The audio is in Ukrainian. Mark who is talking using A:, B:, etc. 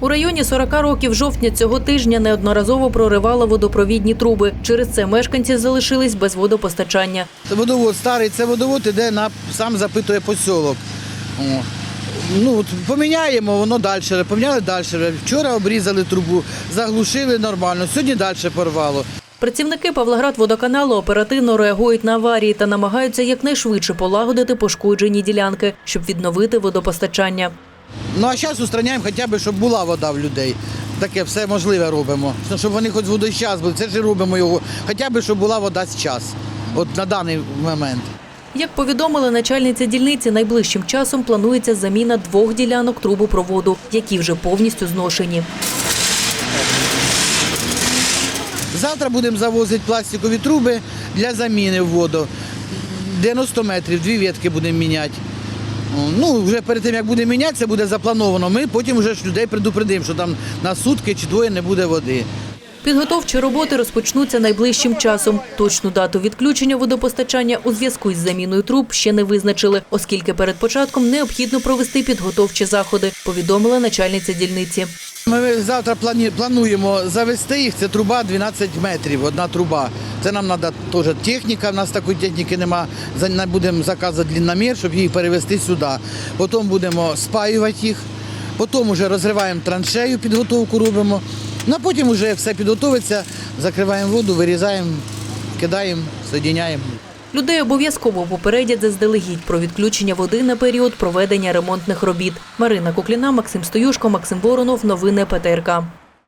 A: У районі 40 років жовтня цього тижня неодноразово проривало водопровідні труби. Через це мешканці залишились без водопостачання.
B: Це водовод старий, це водовод іде на сам запитує посілок. Ну, поміняємо, воно далі. Поміняли далі. Вчора обрізали трубу, заглушили нормально, сьогодні далі порвало.
A: Працівники Павлоград-водоканалу оперативно реагують на аварії та намагаються якнайшвидше полагодити пошкоджені ділянки, щоб відновити водопостачання.
B: Ну а зараз устраняємо хоча б, щоб була вода в людей. Таке все можливе робимо. Ну, Щоб вони хоч водочас були, це ж робимо його. Хоча б, щоб була вода зараз. От на даний момент.
A: Як повідомила начальниця дільниці, найближчим часом планується заміна двох ділянок трубопроводу, які вже повністю зношені.
B: Завтра будемо завозити пластикові труби для заміни в воду. 90 метрів, дві ветки будемо міняти. Ну, вже перед тим, як буде мінятися, буде заплановано. Ми потім вже ж людей предупредимо, що там на сутки чи двоє не буде води.
A: Підготовчі роботи розпочнуться найближчим часом. Точну дату відключення водопостачання у зв'язку із заміною труб ще не визначили, оскільки перед початком необхідно провести підготовчі заходи, повідомила начальниця дільниці.
B: Ми завтра плануємо завести їх. Це труба 12 метрів, одна труба. Це нам треба теж техніка. У нас такої техніки нема. Будемо заказувати длинномір, щоб її перевезти сюди. Потім будемо спаювати їх. Потім вже розриваємо траншею, підготовку робимо. Ну, а потім вже все підготовиться, закриваємо воду, вирізаємо, кидаємо, соєдиняємо.
A: Людей обов'язково попередять заздалегідь про відключення води на період проведення ремонтних робіт. Марина Кукліна, Максим Стоюшко, Максим Воронов. Новини ПТРК.